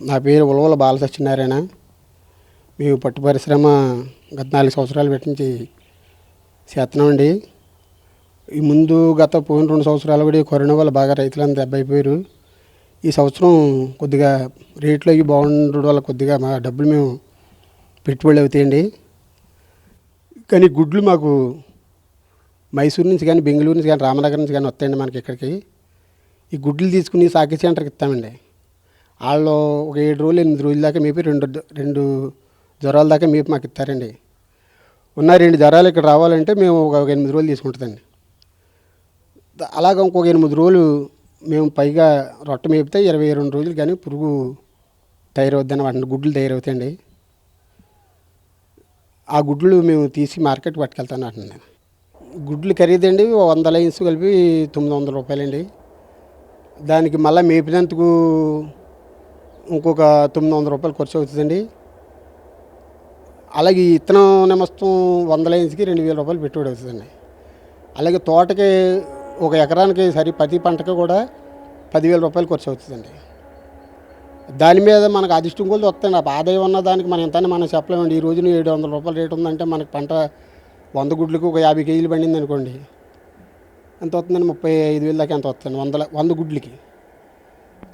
నా పేరు ఉలవల బాలసత్యనారాయణ. మేము పట్టు పరిశ్రమ గత నాలుగు సంవత్సరాలు పెట్టించి చేస్తున్నామండి ఈ ముందు గత పోయిన రెండు సంవత్సరాలు కూడా కరోనా వల్ల బాగా రైతులందరూ దెబ్బ అయిపోయారు ఈ సంవత్సరం కొద్దిగా రేట్లు అవి బాగుండడం వల్ల కొద్దిగా మా డబ్బులు మేము పెట్టుబడి అవుతాయండి. కానీ గుడ్లు మాకు మైసూరు నుంచి కానీ బెంగళూరు నుంచి కానీ రామనగర్ నుంచి కానీ వస్తాయండి మనకి ఇక్కడికి. ఈ గుడ్లు తీసుకుని సాకి సెంటర్కి ఇస్తామండి. వాళ్ళు ఒక ఏడు రోజులు ఎనిమిది రోజుల దాకా మేపి రెండు రెండు జ్వరాల దాకా మేపి మాకు ఇస్తారండి. ఉన్న రెండు జ్వరాలు ఇక్కడ రావాలంటే మేము ఒక ఎనిమిది రోజులు తీసుకుంటుందండి. అలాగ ఇంకొక ఎనిమిది రోజులు మేము పైగా రొట్టె మేపితే ఇరవై రెండు రోజులు కానీ పురుగు తయారవుద్దని వాటిని గుడ్లు తయారవుతాయండి. ఆ గుడ్లు మేము తీసి మార్కెట్ పట్టుకెళ్తాను అంటున్నాను. గుడ్లు ఖరీదండి వందల వంద లైన్స్ కలిపి తొమ్మిది వందల రూపాయలండి. దానికి మళ్ళీ మేపినందుకు ఇంకొక తొమ్మిది వందల రూపాయలు ఖర్చు అవుతుందండి. అలాగే ఈ ఇత్తనం నిమస్తం వంద లైన్స్కి రెండు వేల రూపాయలు పెట్టుబడి అవుతుందండి. అలాగే తోటకి ఒక ఎకరానికి సరి ప్రతి పంటకి కూడా పదివేల రూపాయలు ఖర్చు అవుతుందండి. దాని మీద మనకు అదిష్టం కూడా వస్తుంది ఆ ఆదాయం ఉన్న దానికి మనం ఎంతని మనం చెప్పలేమండి. ఈ రోజున ఏడు వందల రూపాయలు రేటు ఉందంటే మనకి పంట వంద గుడ్లకు ఒక యాభై కేజీలు పండింది అనుకోండి ఎంత వస్తుందండి? ముప్పై ఐదు వేలు దాకా ఎంత వస్తుంది వందల వంద గుడ్లకి.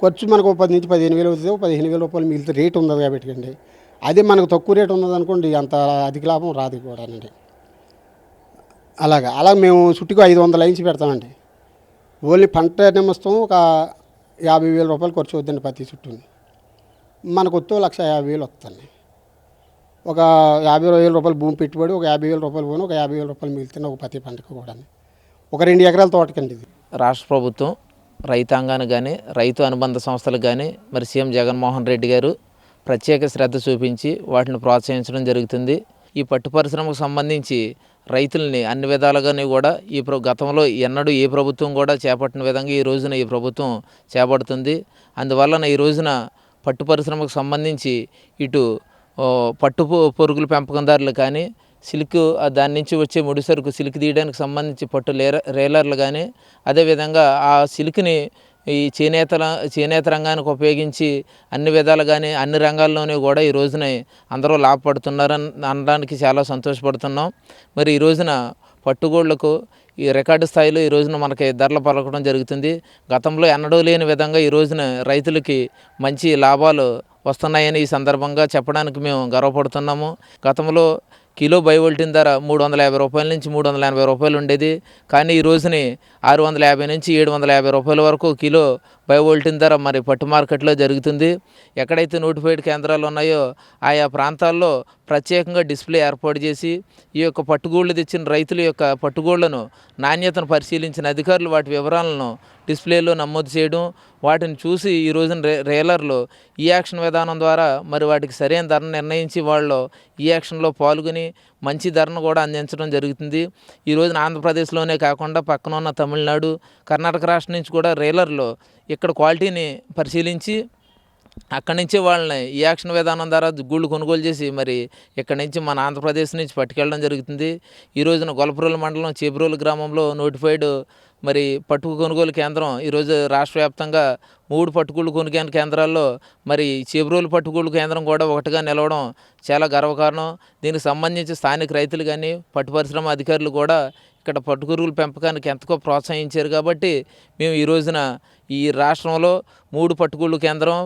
ఖర్చు మనకు పది నుంచి పదిహేను వేలు అవుతుంది. పదిహేను వేల రూపాయలు మిగిలితే రేటు ఉంది కాబట్టి అండి. అదే మనకు తక్కువ రేటు ఉన్నది అనుకోండి అంత అధిక లాభం రాదు కూడానండి అలాగా అలా మేము చుట్టుకు ఐదు వందల లైన్స్ పెడతామండి. ఓన్లీ పంట నిమిస్తం ఒక యాభై వేల రూపాయలు ఖర్చు అవుతుందండి ప్రతి చుట్టూని మనకు వస్తూ లక్ష యాభై వేలు వస్తుంది ఒక యాభై వేల రూపాయలు భూమి పెట్టుబడి ఒక యాభై వేల రూపాయలు పోను ఒక యాభై వేల రూపాయలు మిగులుతుంది ఒక ప్రతి పంటకు కూడా ఒక రెండు ఎకరాల తోటకండి ఇది. రాష్ట్ర ప్రభుత్వం రైతాంగానికి కానీ రైతు అనుబంధ సంస్థలకు కానీ మరి సీఎం జగన్మోహన్ రెడ్డి గారు ప్రత్యేక శ్రద్ధ చూపించి వాటిని ప్రోత్సహించడం జరుగుతుంది. ఈ పట్టు పరిశ్రమకు సంబంధించి రైతుల్ని అన్ని విధాలుగానే కూడా ఈ ప్ర గతంలో ఎన్నడూ ఏ ప్రభుత్వం కూడా చేపట్టిన విధంగా ఈ రోజున ఈ ప్రభుత్వం చేపడుతుంది. అందువలన ఈ రోజున పట్టు పరిశ్రమకు సంబంధించి ఇటు పట్టు పొరుగుల పెంపకందారులు కానీ సిల్క్ దాని నుంచి వచ్చే ముడి సరుకు సిల్క్ తీయడానికి సంబంధించి పట్టు లేర రేలర్లు కానీ అదేవిధంగా ఆ సిల్క్ని ఈ చేనేత చేనేత రంగానికి ఉపయోగించి అన్ని విధాలుగానే అన్ని రంగాల్లోనే కూడా ఈ రోజున అందరూ లాభపడుతున్నారని అనడానికి చాలా సంతోషపడుతున్నాం. మరి ఈ రోజున పట్టుగోళ్ళకు ఈ రికార్డు స్థాయిలో ఈ రోజున మనకి ధరలు పలకడం జరుగుతుంది. గతంలో ఎన్నడూ లేని విధంగా ఈ రోజున రైతులకి మంచి లాభాలు వస్తున్నాయని ఈ సందర్భంగా చెప్పడానికి మేము గర్వపడుతున్నాము. గతంలో కిలో బయోవోల్టిన్ ధర మూడు వందల యాభై రూపాయల నుంచి మూడు వందల ఎనభై రూపాయలు ఉండేది. కానీ ఈ రోజుని ఆరు వందల యాభై నుంచి ఏడు వందల యాభై రూపాయల వరకు కిలో బయోవోల్టిన్ ధర మరి పట్టు మార్కెట్లో జరుగుతుంది. ఎక్కడైతే నోటిఫైడ్ కేంద్రాలు ఉన్నాయో ఆయా ప్రాంతాల్లో ప్రత్యేకంగా డిస్ప్లే ఏర్పాటు చేసి ఈ యొక్క పట్టుగూళ్ళు తెచ్చిన రైతుల యొక్క పట్టుగూళ్ళను నాణ్యతను పరిశీలించిన అధికారులు వాటి వివరాలను డిస్ప్లేలో నమోదు చేయడం వాటిని చూసి ఈ రోజున రే రేలర్లు ఈ యాక్షన్ విధానం ద్వారా మరి వాటికి సరైన ధరను నిర్ణయించి వాళ్ళు ఈ యాక్షన్లో పాల్గొని మంచి ధరను కూడా అందించడం జరుగుతుంది. ఈ రోజున ఆంధ్రప్రదేశ్లోనే కాకుండా పక్కన ఉన్న తమిళనాడు కర్ణాటక రాష్ట్రం నుంచి కూడా రేలర్లు ఇక్కడ క్వాలిటీని పరిశీలించి అక్కడి నుంచి వాళ్ళని ఈ యాక్షన్ విధానం ద్వారా గూళ్ళు కొనుగోలు చేసి మరి ఇక్కడ నుంచి మన ఆంధ్రప్రదేశ్ నుంచి పట్టుకెళ్ళడం జరుగుతుంది. ఈ రోజున గొలపరోలు మండలం చేబ్రోలు గ్రామంలో నోటిఫైడ్ మరి పట్టుకు కొనుగోలు కేంద్రం ఈరోజు రాష్ట్ర వ్యాప్తంగా మూడు పట్టుకూళ్ళు కొనుగోలు కేంద్రాల్లో మరి చేబ్రోలు పట్టుకూళ్ళు కేంద్రం కూడా ఒకటిగా నిలవడం చాలా గర్వకారణం. దీనికి సంబంధించి స్థానిక రైతులు కానీ పట్టు పరిశ్రమ అధికారులు కూడా ఇక్కడ పట్టుకురుగుల పెంపకానికి ఎంతకో ప్రోత్సహించారు కాబట్టి మేము ఈ రోజున ఈ రాష్ట్రంలో మూడు పట్టుకూళ్ళు కేంద్రం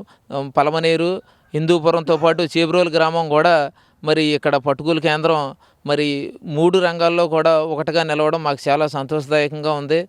పలమనేరు హిందూపురంతో పాటు చేబ్రోలు గ్రామం కూడా మరి ఇక్కడ పట్టుకూలు కేంద్రం మరి మూడు రంగాల్లో కూడా ఒకటిగా నిలవడం మాకు చాలా సంతోషదాయకంగా ఉంది.